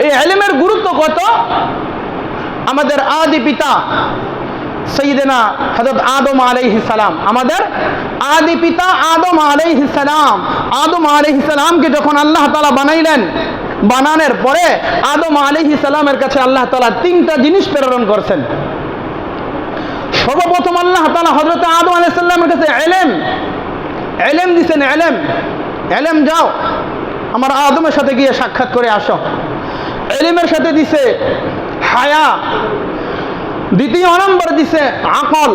এই এলেমের গুরুত্ব কত? আমাদের আদি পিতা সৈয়দেনা হজরত আদম সালাম। আমাদের আদি পিতা আদম সালাম। আদম সালামকে যখন আল্লাহ তাআলা বানাইলেন, বানানোর পরে আদম সালামের কাছে আল্লাহ তাআলা তিনটা জিনিস প্রেরণ করছেন। সর্বপ্রথম আল্লাহ তাআলা হযরত আদম আলাইহিস সালামের কাছে এলেম। এলেম দিছেন, এলেম। এলেম যাও, আমার আদমের সাথে গিয়ে সাক্ষাৎ করে আসো। এলিমের সাথে দিছে হায়া। দ্বিতীয় নম্বর দিছে আকল।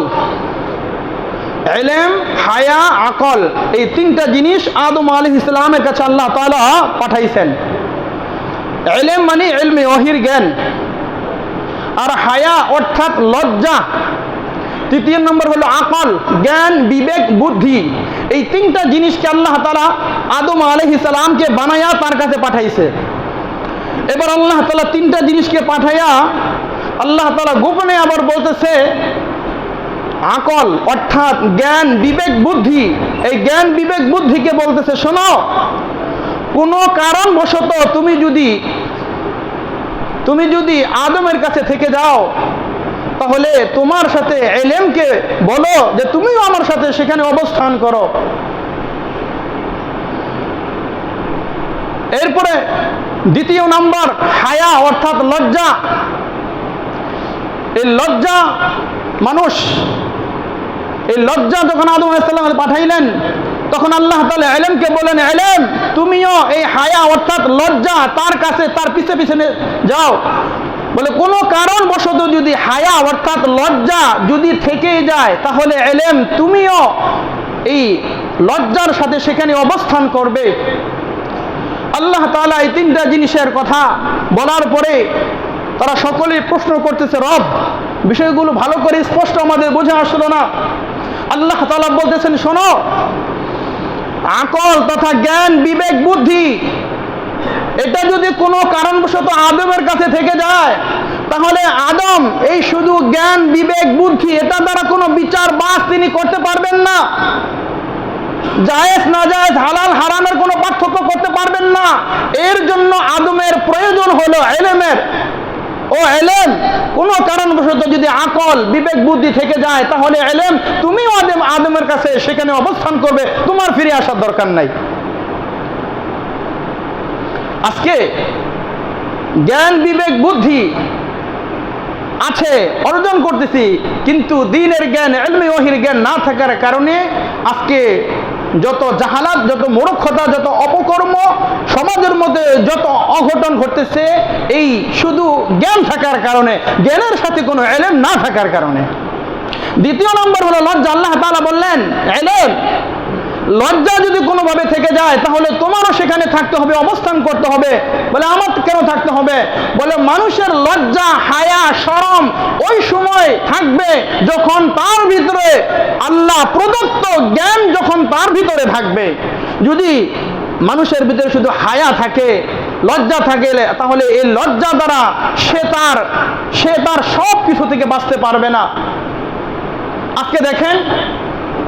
এলেম, হায়া, আকল, এই তিনটা জিনিস আদম আলী ইসলামের কাছে আল্লাহ তালা পাঠাইছেন। এলেম মানে এলমে অহির জ্ঞান। আর হায়া অর্থাৎ লজ্জা। তৃতীয় নম্বর হলো আকল, জ্ঞান, বিবেক, বুদ্ধি। এই তিনটা জিনিসকে আল্লাহ তালা আদম আলহি সালামকে বানায়া তার কাছে পাঠাইছে। এবার আল্লাহ তালা তিনটা জিনিসকে পাঠাইয়া আল্লাহ তালা গোপনে আবার বলতেছে, আকল অর্থাৎ জ্ঞান, বিবেক, বুদ্ধি। এই জ্ঞান, বিবেক, বুদ্ধিকে বলতেছে, শোনো, কোনো কারণবশত তুমি যদি তুমি যদি আদমের কাছে থেকে যাও, তাহলে তোমার সাথে এলেমকে বলো যে তুমিও আমার সাথে সেখানে অবস্থান করো। এরপরে দ্বিতীয় নাম্বার, হায়া অর্থাৎ লজ্জা। এই লজ্জা মানুষ, এই লজ্জা যখন আদম আলাইসাল্লাম পাঠাইলেন, তখন আল্লাহ তালা এলেমকে বলেন এলেম তুমিও এই হায়া অর্থাৎ লজ্জা তার কাছে, তার পিছে পিছনে যাও। বলে, কোনো কারণ কারণবশত যদি হায়া অর্থাৎ লজ্জা যদি থেকে যায়, তাহলে এলেম তুমিও এই লজ্জার সাথে সেখানে অবস্থান করবে। আল্লাহ তালা এই তিনটা জিনিসের কথা বলার পরে তারা সকলেই প্রশ্ন করতেছে, রব, বিষয়গুলো ভালো করে স্পষ্ট আমাদের বোঝা আসলো না। আল্লাহ তালা বলতেছেন, শোনো, আকল তথা জ্ঞান, বিবেক, বুদ্ধি, এটা যদি কোনো কারণবশত আদমের কাছে থেকে যায়, তাহলে আদম এই শুধু জ্ঞান, বিবেক, বুদ্ধি, এটা দ্বারা কোনো বিচার বাস তিনি করতে পারবেন না। জায়েজ না জায়েজ হালাল হারামের কোনো পার্থক্য করতে পারবেন না। এর জন্য আদমের প্রয়োজন হলো এলেমের। ও এলেম, কোনো কারণবশত যদি আকল, বিবেক, বুদ্ধি থেকে যায়, তাহলে এলেম তুমিও আদম, আদমের কাছে সেখানে অবস্থান করবে, তোমার ফিরে আসার দরকার নাই। আজকে জ্ঞান, বিবেক, বুদ্ধি আছে, অর্জন করতেছি, কিন্তু দিনের জ্ঞান, এলমি ওহির জ্ঞান না থাকার কারণে আজকে যত জাহালাত, যত মূর্খতা, যত অপকর্ম, সমাজের মধ্যে যত অঘটন ঘটতেছে, এই শুধু জ্ঞান থাকার কারণে, জ্ঞানের সাথে কোনো এলেম না থাকার কারণে। দ্বিতীয় নম্বর হলো লজ্জা। আল্লাহ তালা বললেন, এলেম লজ্জা যদি কোনোভাবে থেকে যায়, তাহলে তোমারও সেখানে থাকতে হবে, অবস্থান করতে হবে। বলে, আমার কেন থাকতে হবে? বলে, মানুষের লজ্জা, হায়া সরম ওই সময় থাকবে যখন তার ভিতরে আল্লাহ প্রদত্ত জ্ঞান যখন তার ভিতরে থাকবে। যদি মানুষের ভিতরে শুধু হায়া থাকে, লজ্জা থাকে, তাহলে এই লজ্জা দ্বারা সে তার সে তার সব কিছু থেকে বাঁচতে পারবে না। আজকে দেখেন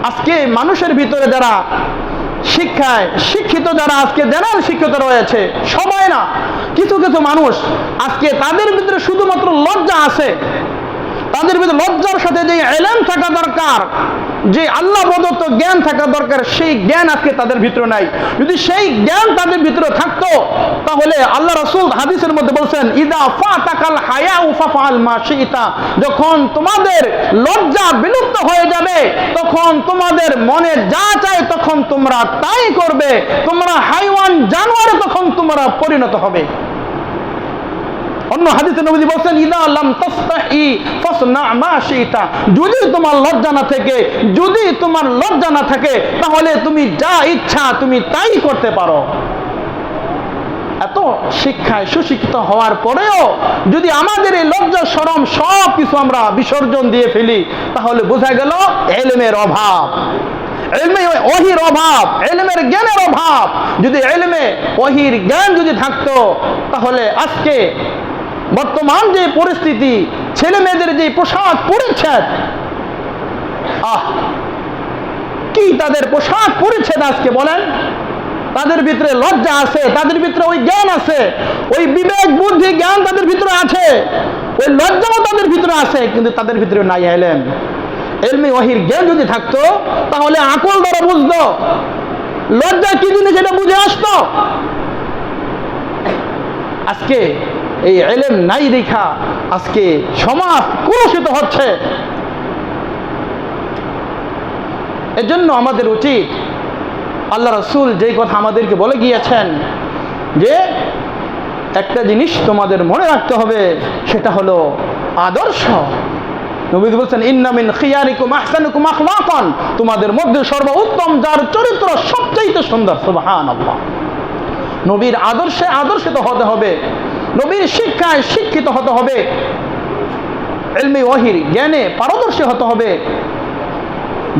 আজকে মানুষের ভিতরে যারা শিক্ষায় শিক্ষিত, যারা আজকে জেনারেল শিক্ষিত রয়েছে সবাই না, কিছু কিছু মানুষ আজকে তাদের ভিতরে শুধুমাত্র লজ্জা আছে। তাদের ভিতরে লজ্জার সাথে যে এলেম থাকা দরকার, যে আল্লাহ প্রদত্ত জ্ঞান থাকা দরকার, সেই জ্ঞান আজকে তাদের ভিতরে নাই। যদি সেই জ্ঞান তাদের ভিতরে থাকতো, তাহলে আল্লাহ রসুল হাদিসের মধ্যে বলছেন, ইদা ফা তাকাল হায়া উফাফাল মা শিতা যখন তোমাদের লজ্জা বিলুপ্ত হয়ে যাবে, তখন তোমাদের মনে যা চায় তখন তোমরা তাই করবে। তোমরা হাইওয়ান জানোয়ারে, তখন তোমরা পরিণত হবে। অন্য হাদিসে নবী বলছেন, ইদা লাম তাস্তাহি ফাসনা মা শিতা। যদি তোমার লজ্জা না থেকে, যদি তোমার লজ্জা না থাকে, তাহলে তুমি যা ইচ্ছা তুমি তাই করতে পারো। এত শিক্ষায় সুশিক্ষিত হওয়ার পরেও যদি আমাদের এই লজ্জা, সরম সব কিছু আমরা বিসর্জন দিয়ে ফেলি, তাহলে বোঝা গেল এলেমের অভাব। এলমে ওহির অভাব, এলমের জ্ঞানের অভাব। যদি এলমে ওহির জ্ঞান যদি থাকতো, তাহলে আজকে বর্তমান যে পরিস্থিতি, ছেলে মেয়েদের যে পোশাক পরিচ্ছেদ আহ, কি তাদের পোশাক পরিচ্ছেদ আজকে বলেন? তাদের ভিতরে লজ্জা আছে, তাদের ভিতরে ওই জ্ঞান আছে, ওই বিবেক, বুদ্ধি, জ্ঞান তাদের ভিতরে আছে, ওই লজ্জাও তাদের ভিতরে আছে, কিন্তু তাদের ভিতরে নাই এলেম। এলমি ওহির জ্ঞান যদি থাকতো, তাহলে আকল দ্বারা বুঝতো। লজ্জা কি জিনিস, এটা বুঝে আসতো। আজকে এই এলেম নাই দেখা আজকে সমাজ কুলসিত হচ্ছে। এজন্য আমাদের উচিত আল্লাহ রসুল যেই কথা আমাদেরকে বলে গিয়েছেন যে একটা জিনিস তোমাদের মনে রাখতে হবে, সেটা হলো আদর্শ। নবী বলছেন ইন্নামিন খিয়ারিকুম আহসানুকুম আখলাকান। তোমাদের মধ্যে সর্বোত্তম যার চরিত্র সবচাইতে সুন্দর, সুবহানাল্লাহ। নবীর আদর্শে আদর্শিত হতে হবে। নবীর শিক্ষায় শিক্ষিত হতে হবে। এলমি ওহির জ্ঞানে পারদর্শী হতে হবে।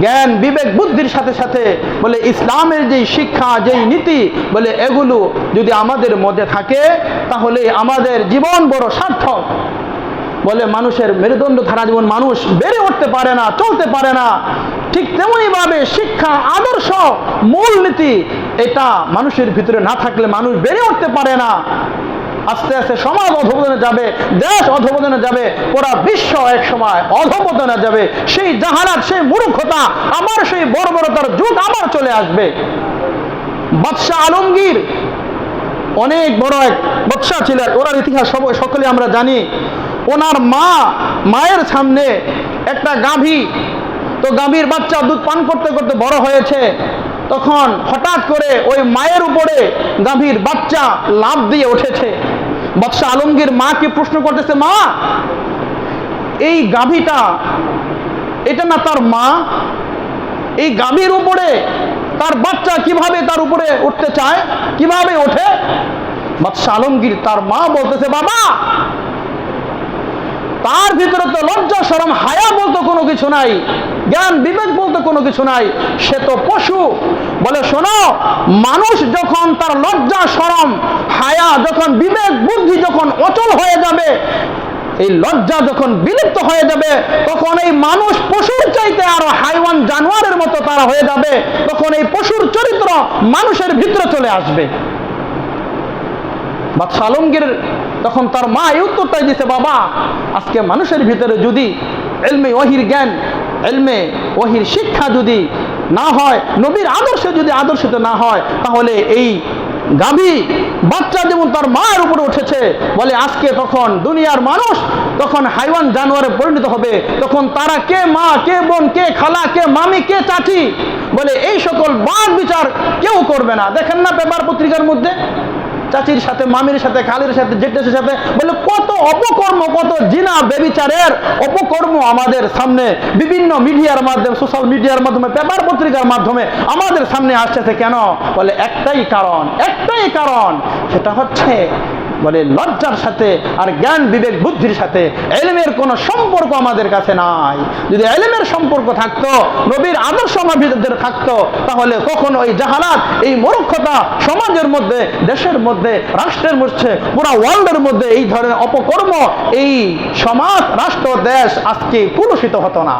জ্ঞান, বিবেক, বুদ্ধির সাথে সাথে বলে ইসলামের যেই শিক্ষা, যেই নীতি, বলে এগুলো যদি আমাদের মধ্যে থাকে, তাহলে আমাদের জীবন বড় সার্থক। বলে মানুষের মেরুদণ্ড ধারা জীবন মানুষ বেড়ে উঠতে পারে না, চলতে পারে না, ঠিক তেমনইভাবে শিক্ষা, আদর্শ মূল নীতি এটা মানুষের ভিতরে না থাকলে মানুষ বেড়ে উঠতে পারে না। আস্তে আস্তে সমাজ অধপতনে যাবে, দেশ অধপতনে যাবে, পুরা বিশ্ব এক সময় অধপতনে যাবে। সেই জাহানাত, সেই মূর্খতা আমার সেই বর্বরতার যুগ আবার চলে আসবে। বাদশাহ আলমগীর অনেক বড় এক বাদশাহ ছিলেন। ওনার ইতিহাস সবাই সকলে আমরা জানি। ওনার মা মায়ের সামনে একটা গাভী। তো গাভীর বাচ্চা দুধ পান করতে করতে বড় হয়েছে। তখন হঠাৎ করে ওই মায়ের উপরে গাভীর বাচ্চা লাভ দিয়ে উঠেছে। বাদশাহ আলমগীর মাকে প্রশ্ন করতেছে, মা, এই গাভীটা, এটা না তার মা? এই গাভীর উপরে তার বাচ্চা কীভাবে তার উপরে উঠতে চায়? কীভাবে ওঠে? বাদশাহ আলমগীর তার মা বলতেছে, বাবা, তার ভিতরে তো লজ্জা সরম হায়া বলতো কোনো কিছু নাই। জ্ঞান বিবেক বলতে কোনো কিছু নাই, সে তো পশু। বলে, শোনো, মানুষ যখন তার লজ্জা, সরম, হায়া, যখন বিবেক, বুদ্ধি যখন অচল হয়ে যাবে, এই লজ্জা যখন বিলুপ্ত হয়ে যাবে, তখন এই মানুষ পশুর চাইতে আরও হাইওয়ান জানোয়ারের মতো তারা হয়ে যাবে, তখন এই পশুর চরিত্র মানুষের ভিতরে চলে আসবে। বাদশাহ আলমগীর তখন তার মা এই উত্তরটাই দিছে, বাবা, আজকে মানুষের ভিতরে যদি এলমে ওহির জ্ঞান এলমে, ওহির শিক্ষা যদি না হয়, নবীর আদর্শে যদি আদর্শিত না হয়, তাহলে এই গাভী বাচ্চা যেমন তার মায়ের উপরে উঠেছে, বলে আজকে তখন দুনিয়ার মানুষ, তখন হাইওয়ান জানোয়ারে পরিণত হবে, তখন তারা কে মা, কে বোন, কে খালা, কে মামি, কে চাচি, বলে এই সকল বাদ বিচার কেউ করবে না। দেখেন না পেপার পত্রিকার মধ্যে? চাচির সাথে, মামির সাথে, খালির সাথে, জেঠের সাথে বলে, কত অপকর্ম, কত জিনা বেবিচারের অপকর্ম আমাদের সামনে বিভিন্ন মিডিয়ার মাধ্যমে সোশ্যাল মিডিয়ার মাধ্যমে পেপার পত্রিকার মাধ্যমে আমাদের সামনে আসছে কেন? বলে, একটাই কারণ একটাই কারণ, সেটা হচ্ছে বলে লজ্জার সাথে আর জ্ঞান, বিবেক, বুদ্ধির সাথে এলেমের কোনো সম্পর্ক আমাদের কাছে নাই। যদি এলেমের সম্পর্ক থাকতো, নবীর আদর্শ আমাদের থাকতো, তাহলে কখনো এই জাহালাত, এই মূর্খতা সমাজের মধ্যে, দেশের মধ্যে, রাষ্ট্রের মধ্যে, পুরো ওয়ার্ল্ডের মধ্যে এই ধরনের অপকর্ম এই সমাজ, রাষ্ট্র, দেশ আজকে কুলুষিত হতো না।